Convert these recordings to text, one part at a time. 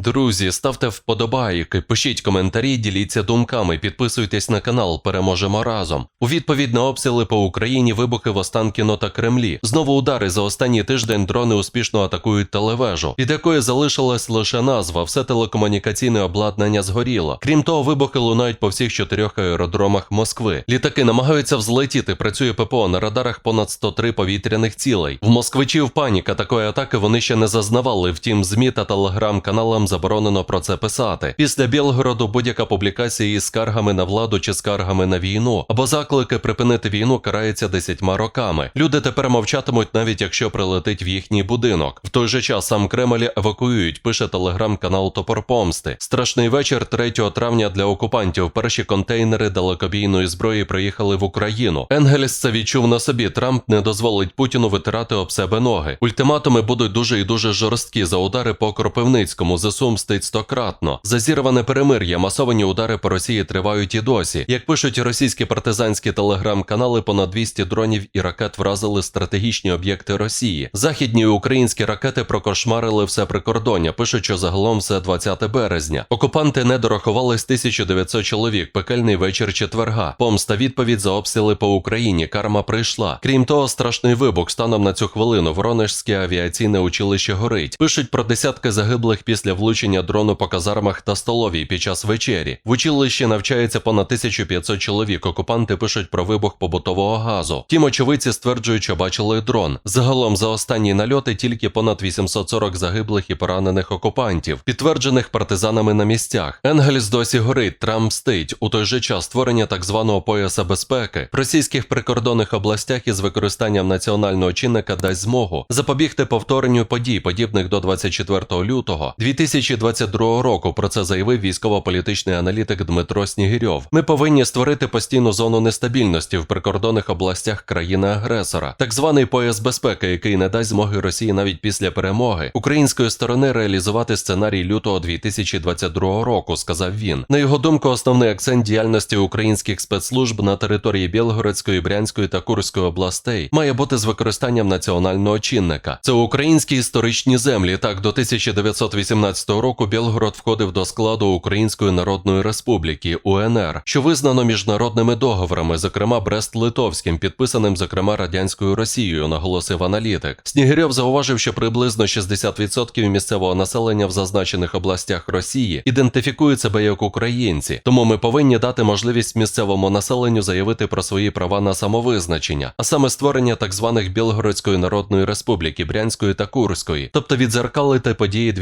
Друзі, ставте вподобайки, пишіть коментарі, діліться думками, підписуйтесь на канал, переможемо разом. У відповідь на обстріли по Україні вибухи в Останкіно та Кремлі. Знову удари за останній тиждень дрони успішно атакують телевежу, від якої залишилась лише назва, все телекомунікаційне обладнання згоріло. Крім того, вибухи лунають по всіх чотирьох аеродромах Москви. Літаки намагаються взлетіти. Працює ППО на радарах понад 103 повітряних цілей. В москвичів паніка такої атаки вони ще не зазнавали. Втім, змі та телеграм-каналам заборонено про це писати. Після Білгороду будь-яка публікація із скаргами на владу чи скаргами на війну або заклики припинити війну карається десятьма роками. Люди тепер мовчатимуть, навіть якщо прилетить в їхній будинок. В той же час сам Кремль евакуюють. Пише телеграм-канал Топор Помсти. Страшний вечір 3 травня для окупантів. Перші контейнери далекобійної зброї приїхали в Україну. Енгельс це відчув на собі. Трамп не дозволить Путіну витирати об себе ноги. Ультиматуми будуть дуже і дуже жорсткі за удари по Кропивницькому. ЗСУ мстить стократно. За зірване перемир'я масовані удари по Росії тривають і досі. Як пишуть російські партизанські телеграм-канали, понад 200 дронів і ракет вразили стратегічні об'єкти Росії. Західні українські ракети прокошмарили все прикордоння. Пишуть, що загалом все 20 березня. Окупанти не дорахувались 1900 чоловік. Пекельний вечір четверга. Помста відповідь за обстріли по Україні. Карма прийшла. Крім того, страшний вибух станом на цю хвилину. Воронежське авіаційне училище горить. Пишуть про десятки загиблих після влучення дрону по казармах та столовій під час вечері. В училищі навчається понад 1500 чоловік. Окупанти пишуть про вибух побутового газу. Тім очевидці стверджують, що бачили дрон. Загалом за останні нальоти тільки понад 840 загиблих і поранених окупантів, підтверджених партизанами на місцях. Енгельс досі горить, Трамп мстить. У той же час створення так званого пояса безпеки в російських прикордонних областях із використанням національного чинника дасть змогу запобігти повторенню подій, подібних до 24 лютого 2022 року. Про це заявив військово-політичний аналітик Дмитро Снігирьов. Ми повинні створити постійну зону нестабільності в прикордонних областях країни-агресора, так званий пояс безпеки, який не дасть змоги Росії навіть після перемоги української сторони реалізувати сценарій лютого 2022 року, сказав він. На його думку, основний акцент діяльності українських спецслужб на території Білгородської, Брянської та Курської областей має бути з використанням національного чинника. Це українські історичні землі. Так, до 1918 року Білгород входив до складу Української Народної Республіки УНР, що визнано міжнародними договорами, зокрема Брест-Литовським, підписаним зокрема радянською Росією, наголосив аналітик. Снігирьов зауважив, що приблизно 60% місцевого населення в зазначених областях Росії ідентифікують себе як українці, тому ми повинні дати можливість місцевому населенню заявити про свої права на самовизначення, а саме створення так званих Білгородської Народної Республіки, Брянської та Курської, тобто відзеркалити події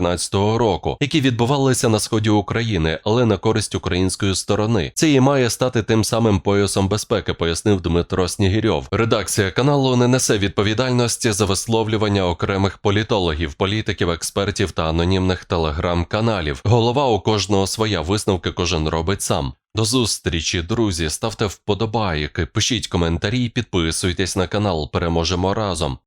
2014 року, які відбувалися на сході України, але на користь української сторони. Це і має стати тим самим поясом безпеки, пояснив Дмитро Снігірьов. Редакція каналу не несе відповідальності за висловлювання окремих політологів, політиків, експертів та анонімних телеграм-каналів. Голова у кожного своя висновки кожен робить сам. До зустрічі, друзі. Ставте вподобайки, пишіть коментарі, підписуйтесь на канал. Переможемо разом.